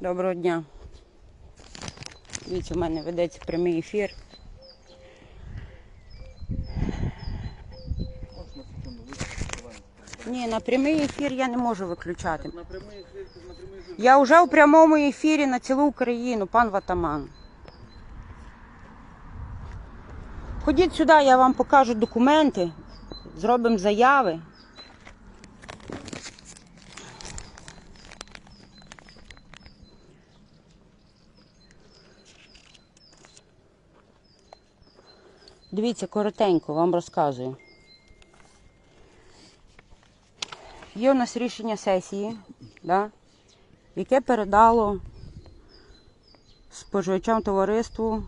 Доброго дня. Дивіться, у мене ведеться прямий ефір. Ні, на прямий ефір я не можу виключати. Я вже у прямому ефірі на цілу Україну, пан Ватаман. Ходіть сюди, я вам покажу документи, зробимо заяви. Дивіться, коротенько вам розказую. Є у нас рішення сесії, да, яке передало споживачам товариству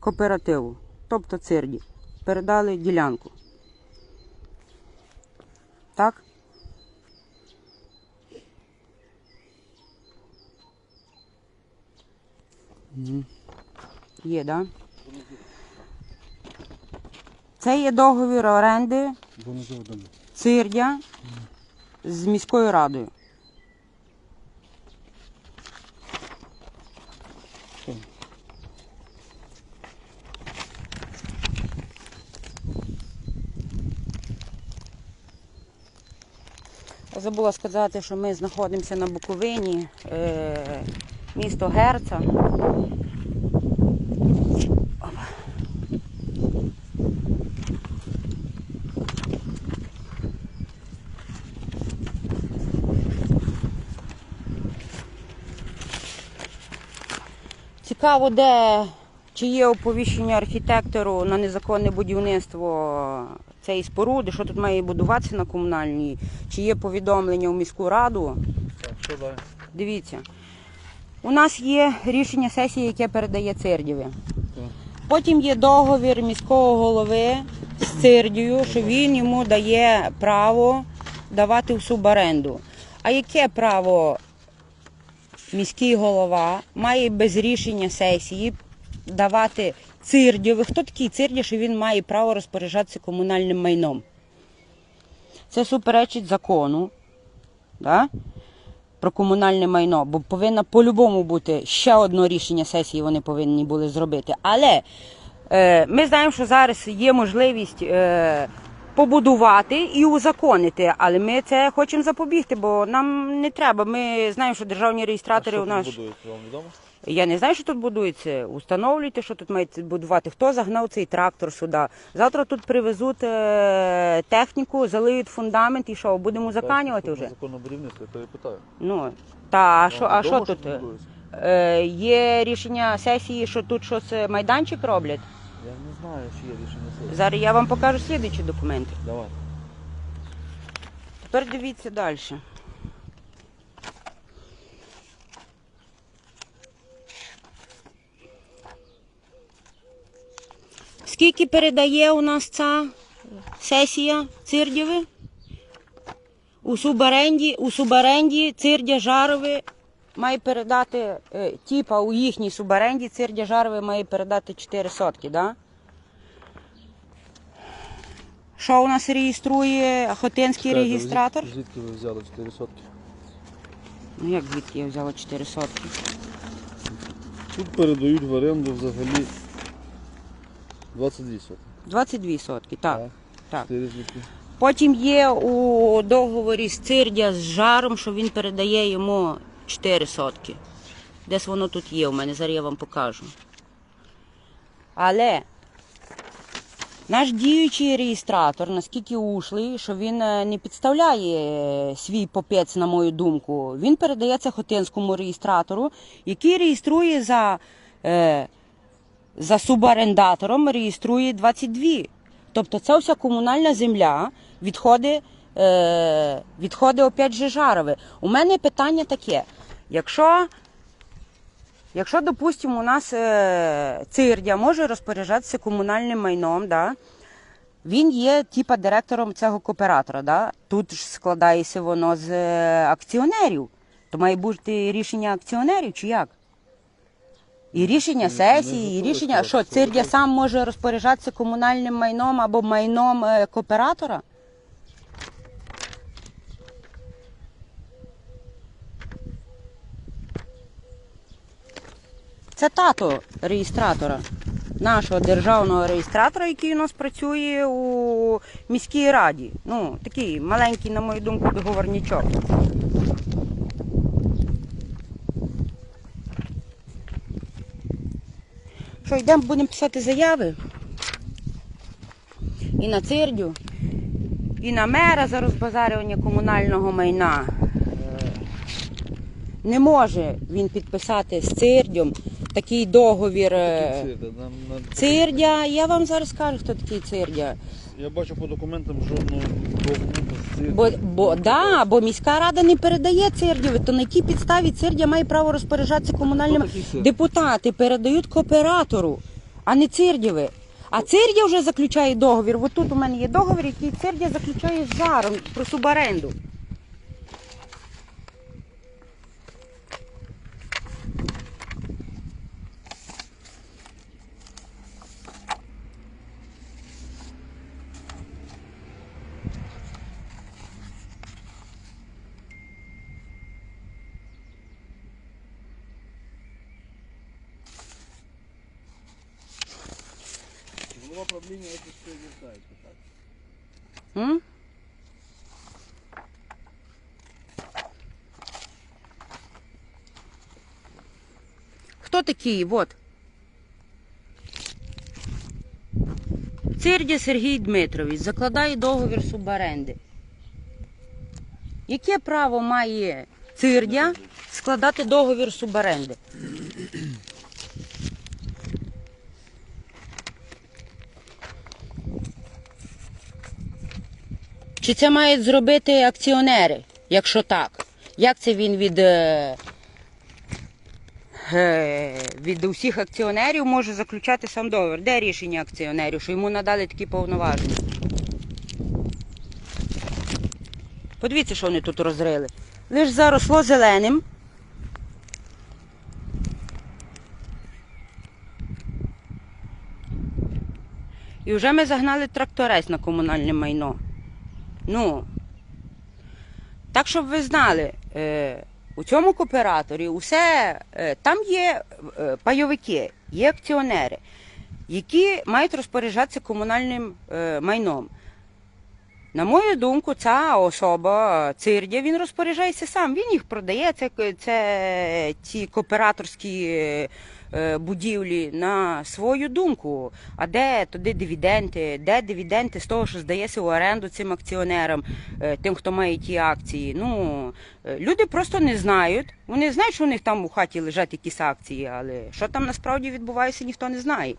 кооперативу, тобто цирді. Передали ділянку. Так? Є, так? Да? Це є договір оренди. Цирдя з міською радою. Забула сказати, що ми знаходимося на Буковині, е, місто Герца. Цікаво, де чи є оповіщення архітектору на незаконне будівництво цієї споруди, що тут має будуватися на комунальній, чи є повідомлення у міську раду. Так, що далі? Дивіться, у нас є рішення сесії, яке передає Цирдєві. Потім є договір міського голови з Цирдію, що він йому дає право давати в суборенду. А яке право міський голова має без рішення сесії давати Цирдєві? Хто такий Цирдє, що він має право розпоряджатися комунальним майном? Це суперечить закону. Да? про комунальне майно, бо повинно по-любому бути ще одне рішення сесії, вони повинні були зробити. Але е, ми знаємо, що зараз є можливість е, побудувати і узаконити, але ми це хочемо запобігти, бо нам не треба. Ми знаємо, що державні реєстратори у нас. будується, вам відомо? Я не знаю, що тут будується. Установлюйте, що тут мають будувати. Хто загнав цей трактор сюди? Завтра тут привезуть е, техніку, залиють фундамент і що, будемо заканювати вже? Законне будівництво, я питаю. Ну, та а що, а що тут? Е, є рішення сесії, що тут щось е, майданчик роблять. Знаю, чи є рішення сесії. Зараз я вам покажу слідуючі документи. Давай. Тепер дивіться далі. Скільки передає у нас ця сесія Цирдєви? У субаренді, у субаренді Цирдя Жарове має передати, е, типа у їхній субаренді Цирдя Жарове має передати 4 сотки, да? Що у нас реєструє Хотинський Чекайте, реєстратор? звід- Звідки ви взяли 4 сотки? Ну як звідки я взяла 4 сотки? Тут передають в оренду взагалі 22 сотки. 22 сотки, так. так. Чотири звідки? Потім є у договорі з Цирдя з жаром, що він передає йому 4 сотки. Десь воно тут є у мене, зараз я вам покажу. Але наш діючий реєстратор, наскільки ушлий, що він е, не підставляє е, свій попець, на мою думку, він передає це хотинському реєстратору, який реєструє за, е, за субарендатором, реєструє 22. Тобто це вся комунальна земля відходи, е, відходи опять же жарове. У мене питання таке: якщо, якщо допустимо, у нас е, цирдя може розпоряджатися комунальним майном, да, він є типа директором цього кооператора. Да? Тут ж складається воно з е, акціонерів. То має бути рішення акціонерів чи як? І рішення сесії, і рішення, що що Цирдя сам може розпоряджатися комунальним майном або майном е, кооператора? Це тато реєстратора, нашого державного реєстратора, який у нас працює у міській раді. Ну, такий маленький, на мою думку, договорничок. Що, йдемо, будемо писати заяви. І на цирдю, і на мера за розбазарювання комунального майна. Е, Не може він підписати з цирдем такий договір. е, Цирда, нам на- Цирдя, я вам зараз скажу, хто такий цирдя. Я бачу по документам жодного документу з цирда. Бо, бо, да, бо міська рада не передає цирдєві, то на якій підставі цирдя має право розпоряджатися комунальними. Хто такий цирд? Депутати передають кооператору, а не цирдєві. А цирдя вже заключає договір. От тут у мене є договір, який цирдя заключає з жаром про субаренду. Голова правління ось це звертається, так? М? Хто такий? Вот. Цирдя Сергій Дмитрович закладає договір субаренди. Яке право має Цирдя складати договір субаренди? Чи це мають зробити акціонери? Якщо так, як це він від, е, е, від усіх акціонерів може заключати сам договір? Де рішення акціонерів, що йому надали такі повноваження? Подивіться, що вони тут розрили. Лиш заросло зеленим. І вже ми загнали тракторець на комунальне майно. Ну, так, щоб ви знали, е, у цьому кооператорі усе, е, там є е, пайовики, є акціонери, які мають розпоряджатися комунальним е, майном. На мою думку, ця особа, Цирдя, він розпоряджається сам. Він їх продає, це, це ці кооператорські е, будівлі на свою думку. А де туди дивіденти? Де дивіденти з того, що здається в оренду цим акціонерам, е, тим, хто має ті акції? Ну, е, люди просто не знають. Вони знають, що у них там у хаті лежать якісь акції, але що там насправді відбувається, ніхто не знає.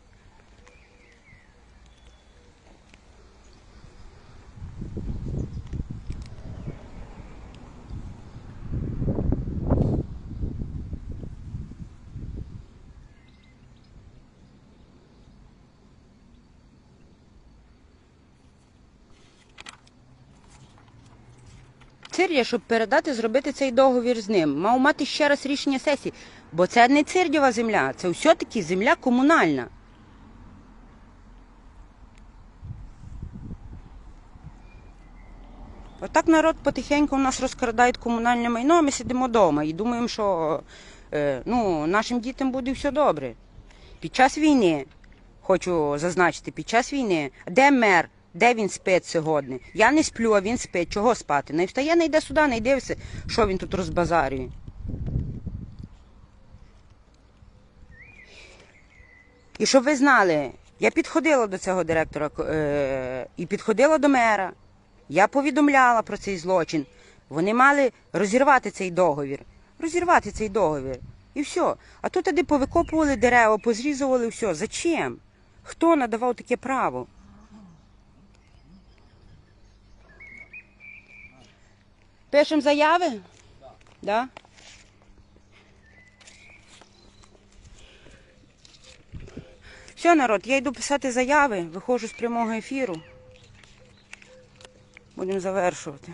Цирдя, щоб передати, зробити цей договір з ним, мав мати ще раз рішення сесії, бо це не цирдєва земля, це все-таки земля комунальна. Отак народ потихеньку у нас розкрадають комунальне майно, а ми сидимо вдома і думаємо, що е, ну, нашим дітям буде все добре. Під час війни, хочу зазначити, під час війни, де мер, де він спить сьогодні? Я не сплю, а він спить. Чого спати? Не встає, не йде сюди, не дивиться, що він тут розбазарює. І щоб ви знали, я підходила до цього директора е, і підходила до мера. Я повідомляла про цей злочин. Вони мали розірвати цей договір. Розірвати цей договір. І все. А тут тоді повикопували дерева, позрізували все. Зачем? Хто надавав таке право? Пишемо заяви? Так. Да? Все, народ, я йду писати заяви, виходжу з прямого ефіру. Будемо завершувати.